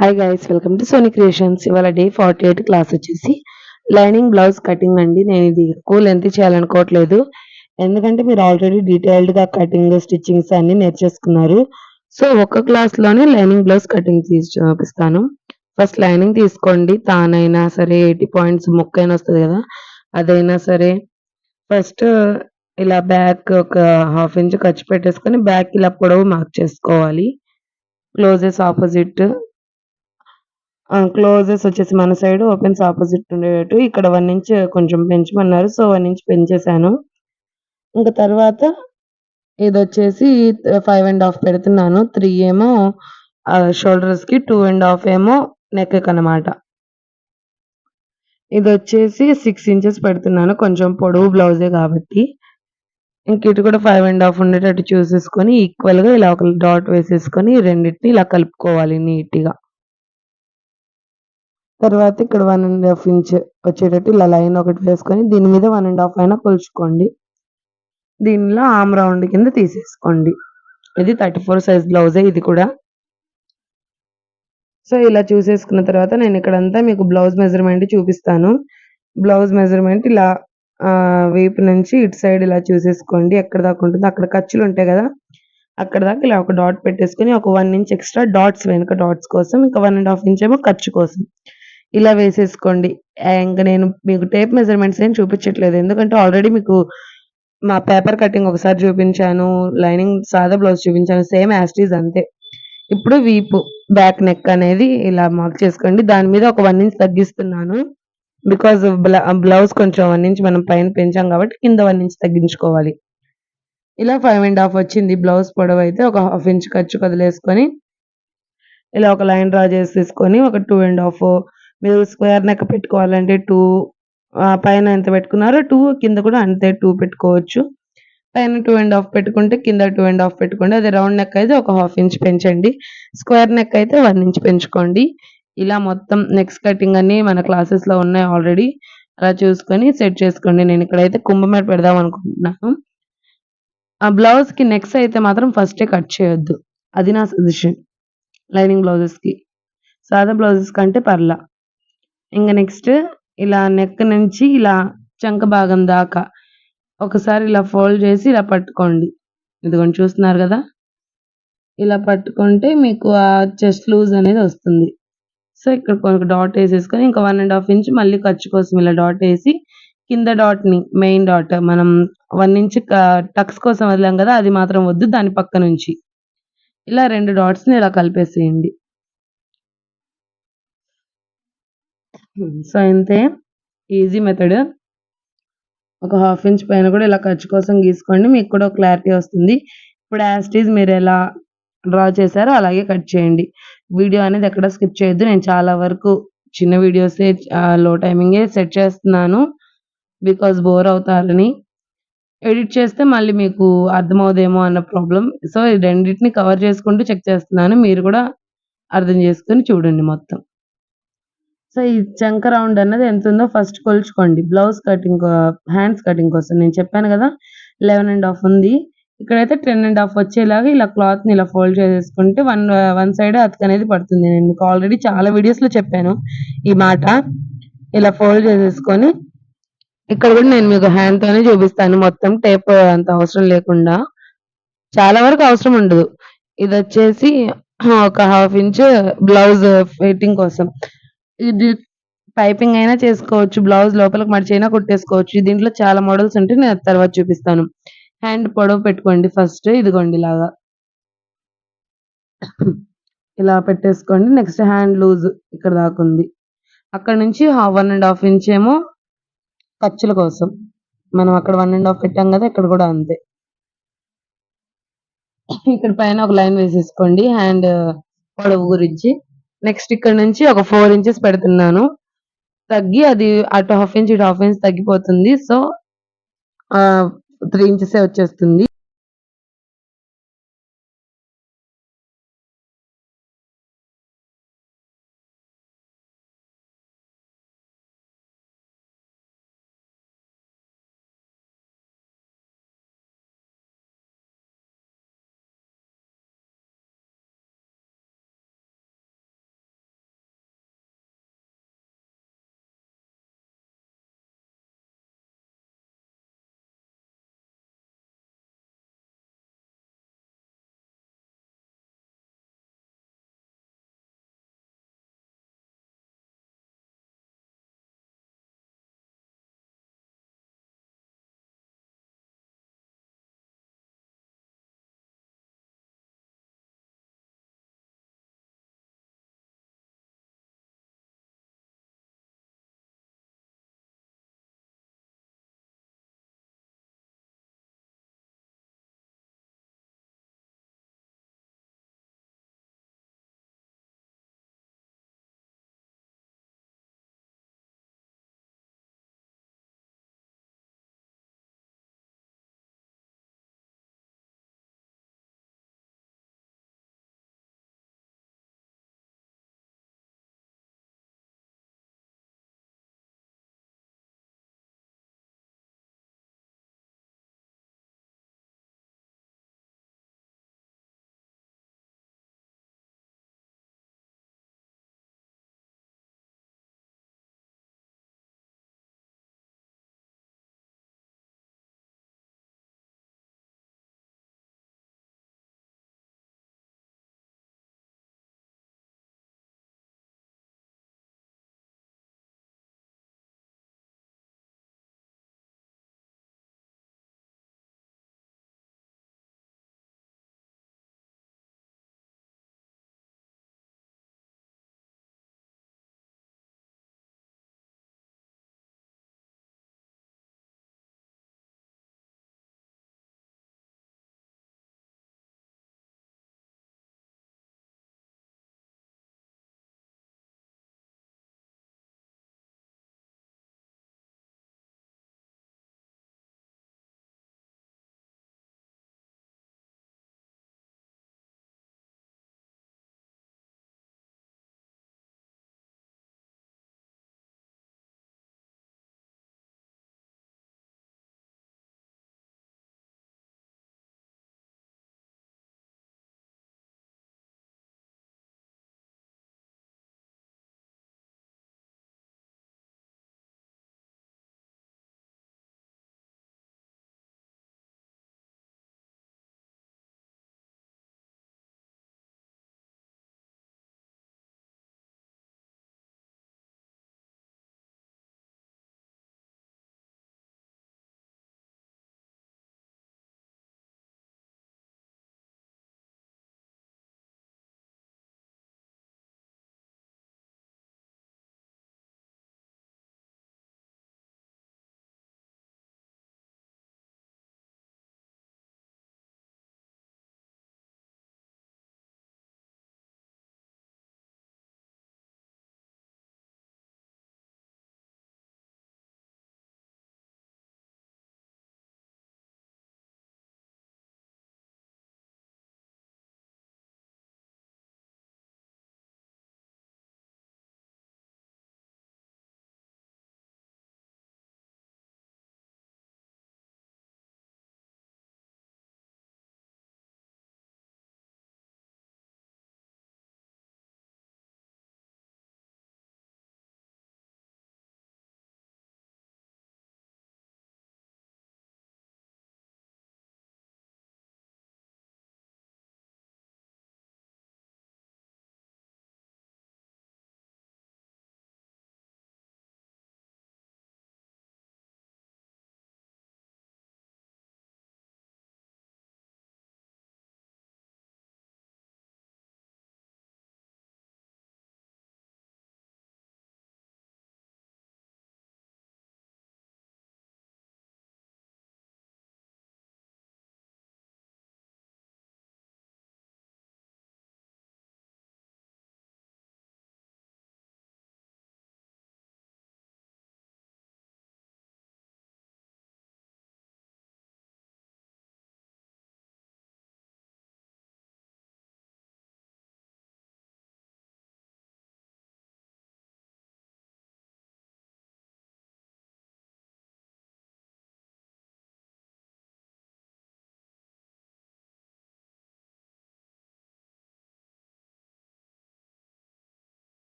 Hi guys welcome to Sony creations ఇవాళ day forty eight class వచ్చేసి lining blouse cutting అండి. నేను ఇది ఎక్కువ లెంత్ చేయాలనుకోవట్లేదు. ఎందుకంటే మీరు ఆల్రెడీ డీటెయిల్డ్గా కటింగ్ స్టిచ్చింగ్స్ అన్ని నేర్చేసుకున్నారు. సో ఒక క్లాస్లోనే లైనింగ్ బ్లౌజ్ కటింగ్ తీసి చూపిస్తాను. ఫస్ట్ లైనింగ్ తీసుకోండి. తానైనా సరే ఎయిటీ పాయింట్స్ ముక్కైనా వస్తుంది కదా. అదైనా సరే ఫస్ట్ ఇలా బ్యాక్ ఒక హాఫ్ ఇంచ్ ఖర్చు పెట్టేసుకొని బ్యాక్ ఇలా పొడవు మార్క్ చేసుకోవాలి. క్లోజెస్ ఆపోజిట్ క్లోజెస్ వచ్చేసి మన సైడ్ ఓపెన్స్ ఆపోజిట్ ఉండేటట్టు ఇక్కడ వన్ ఇంచ్ కొంచెం పెంచమన్నారు. సో వన్ ఇంచ్ పెంచేసాను. ఇంకా తర్వాత ఇది వచ్చేసి ఫైవ్ అండ్ హాఫ్ పెడుతున్నాను. త్రీ ఏమో షోల్డర్స్కి టూ అండ్ హాఫ్ ఏమో నెక్ అనమాట ఇది వచ్చేసి సిక్స్ ఇంచెస్ పెడుతున్నాను. కొంచెం పొడవు బ్లౌజే కాబట్టి. ఇంక ఇటు కూడా ఫైవ్ అండ్ హాఫ్ ఉండేటట్టు చూసేసుకొని ఈక్వల్గా ఇలా ఒక డాట్ వేసేసుకొని రెండింటిని ఇలా కలుపుకోవాలి నీట్గా తర్వాత ఇక్కడ వన్ అండ్ హాఫ్ ఇంచ్ వచ్చేటట్టు ఇలా లైన్ ఒకటి వేసుకొని దీని మీద వన్ అండ్ హాఫ్ అయినా కొలుచుకోండి. దీనిలో ఆమ్ రౌండ్ కింద తీసేసుకోండి. ఇది థర్టీ ఫోర్ సైజ్ బ్లౌజే ఇది కూడా. సో ఇలా చూసేసుకున్న తర్వాత నేను ఇక్కడంతా మీకు బ్లౌజ్ మెజర్మెంట్ చూపిస్తాను. బ్లౌజ్ మెజర్మెంట్ ఇలా వేపు నుంచి ఇటు సైడ్ ఇలా చూసేసుకోండి. ఎక్కడ దాకా ఉంటుంది అక్కడ ఖర్చులు ఉంటాయి కదా. అక్కడ దాకా ఇలా ఒక డాట్ పెట్టేసుకొని ఒక వన్ ఇంచ్ ఎక్స్ట్రా డాట్స్ వెనుక డాట్స్ కోసం ఇంకా వన్ అండ్ హాఫ్ ఇంచ్ ఏమో ఖర్చు కోసం. ఇలా వేసేసుకోండి. ఇంకా నేను మీకు టేప్ మెజర్మెంట్స్ ఏం చూపించట్లేదు. ఎందుకంటే ఆల్రెడీ మీకు మా పేపర్ కటింగ్ ఒకసారి చూపించాను లైనింగ్ సాదా బ్లౌజ్ చూపించాను సేమ్ యాస్టీజ్ అంతే. ఇప్పుడు వీపు బ్యాక్ నెక్ అనేది ఇలా మార్క్ చేసుకోండి. దాని మీద ఒక వన్ ఇంచ్ తగ్గిస్తున్నాను. బికాజ్ బ్లౌజ్ కొంచెం వన్ ఇంచ్ మనం పైన పెంచాం కాబట్టి కింద వన్ ఇంచ్ తగ్గించుకోవాలి. ఇలా ఫైవ్ అండ్ హాఫ్ వచ్చింది. బ్లౌజ్ పొడవు అయితే ఒక హాఫ్ ఇంచ్ ఖర్చు కదిలేసుకొని ఇలా ఒక లైన్ డ్రా చేసేసుకొని ఒక టూ అండ్ హాఫ్ మీరు స్క్వేర్ నెక్ పెట్టుకోవాలంటే టూ పైన ఎంత పెట్టుకున్నారో టూ కింద కూడా అంతే టూ పెట్టుకోవచ్చు. పైన టూ అండ్ హాఫ్ పెట్టుకుంటే కింద టూ అండ్ హాఫ్ పెట్టుకోండి. అదే రౌండ్ నెక్ అయితే ఒక హాఫ్ ఇంచ్ పెంచండి. స్క్వేర్ నెక్ అయితే వన్ ఇంచ్ పెంచుకోండి. ఇలా మొత్తం నెక్స్ట్ కటింగ్ అన్ని మన క్లాసెస్లో ఉన్నాయి ఆల్రెడీ అలా చూసుకొని సెట్ చేసుకోండి. నేను ఇక్కడైతే కుంభమేట పెడదాం అనుకుంటున్నాను. ఆ బ్లౌజ్కి నెక్స్ట్ అయితే మాత్రం ఫస్టే కట్ చేయొద్దు. అది నా సజెషన్ లైనింగ్ బ్లౌజెస్కి. సాదా బ్లౌజెస్ కంటే పర్లా. ఇంకా నెక్స్ట్ ఇలా నెక్ నుంచి ఇలా చంక భాగం దాకా ఒకసారి ఇలా ఫోల్డ్ చేసి ఇలా పట్టుకోండి. ఇదిగోండి చూస్తున్నారు కదా? ఇలా పట్టుకుంటే మీకు ఆ చెస్ట్ లూజ్ అనేది వస్తుంది. సో ఇక్కడ కొంచెం డాట్ వేసేసుకొని ఇంకా వన్ అండ్ హాఫ్ ఇంచ్ మళ్ళీ ఖర్చు కోసం ఇలా డాట్ వేసి కింద డాట్ని మెయిన్ డాట్ మనం వన్ ఇంచ్ టక్స్ కోసం వదిలాం కదా అది మాత్రం వద్దు దాని పక్క నుంచి. ఇలా రెండు డాట్స్ని ఇలా కలిపేసేయండి. సో అంతే ఈజీ మెథడ్ ఒక హాఫ్ ఇంచ్ పైన కూడా ఇలా ఖర్చు కోసం గీసుకోండి. మీకు కూడా క్లారిటీ వస్తుంది. ఇప్పుడు యాస్టీజ్ మీరు ఎలా డ్రా చేశారో అలాగే కట్ చేయండి. వీడియో అనేది ఎక్కడ స్కిప్ చేయొద్దు. నేను చాలా వరకు చిన్న వీడియోసే లో టైమింగే సెట్ చేస్తున్నాను బికాస్ బోర్ అవుతారని. ఎడిట్ చేస్తే మళ్ళీ మీకు అర్థమవుదేమో అన్న ప్రాబ్లం సో ఈ రెండింటిని కవర్ చేసుకుంటూ చెక్ చేస్తున్నాను. మీరు కూడా అర్థం చేసుకొని చూడండి మొత్తం. సో ఈ చంక రౌండ్ అన్నది ఎంత ఉందో ఫస్ట్ కొలుచుకోండి. బ్లౌజ్ కటింగ్ హ్యాండ్స్ కటింగ్ కోసం. నేను చెప్పాను కదా లెవెన్ అండ్ హాఫ్ ఉంది. ఇక్కడైతే టెన్ అండ్ హాఫ్ వచ్చేలాగా ఇలా క్లాత్ని ఇలా ఫోల్డ్ చేసేసుకుంటే వన్ వన్ సైడ్ అతక అనేది పడుతుంది. నేను మీకు ఆల్రెడీ చాలా వీడియోస్లో చెప్పాను ఈ మాట. ఇలా ఫోల్డ్ చేసేసుకొని ఇక్కడ కూడా నేను మీకు హ్యాండ్ తోనే చూపిస్తాను. మొత్తం టేప్ అంత అవసరం లేకుండా. చాలా వరకు అవసరం ఉండదు. ఇది వచ్చేసి ఒక హాఫ్ ఇంచ్ బ్లౌజ్ ఫిట్టింగ్ కోసం. ఇది పైపింగ్ అయినా చేసుకోవచ్చు బ్లౌజ్ లోపలికి మడిచి అయినా కుట్టేసుకోవచ్చు. దీంట్లో చాలా మోడల్స్ ఉంటే నేను తర్వాత చూపిస్తాను. హ్యాండ్ పొడవు పెట్టుకోండి ఫస్ట్ ఇదిగోండి ఇలాగా. ఇలా పెట్టేసుకోండి. నెక్స్ట్ హ్యాండ్ లూజ్ ఇక్కడ దాకా ఉంది. అక్కడ నుంచి వన్ అండ్ హాఫ్ ఇంచ్ ఏమో ఖర్చుల కోసం. మనం అక్కడ వన్ అండ్ హాఫ్ పెట్టాం కదా ఇక్కడ కూడా అంతే. ఇక్కడ పైన ఒక లైన్ వేసేసుకోండి. హ్యాండ్ పొడవు గురించి. నెక్స్ట్ ఇక్కడ నుంచి ఒక ఫోర్ ఇంచెస్ పెడుతున్నాను. తగ్గి అది అటు హాఫ్ ఇంచ్ ఇటు హాఫ్ ఇంచ్ తగ్గిపోతుంది. సో త్రీ ఇంచెస్ వచ్చేస్తుంది.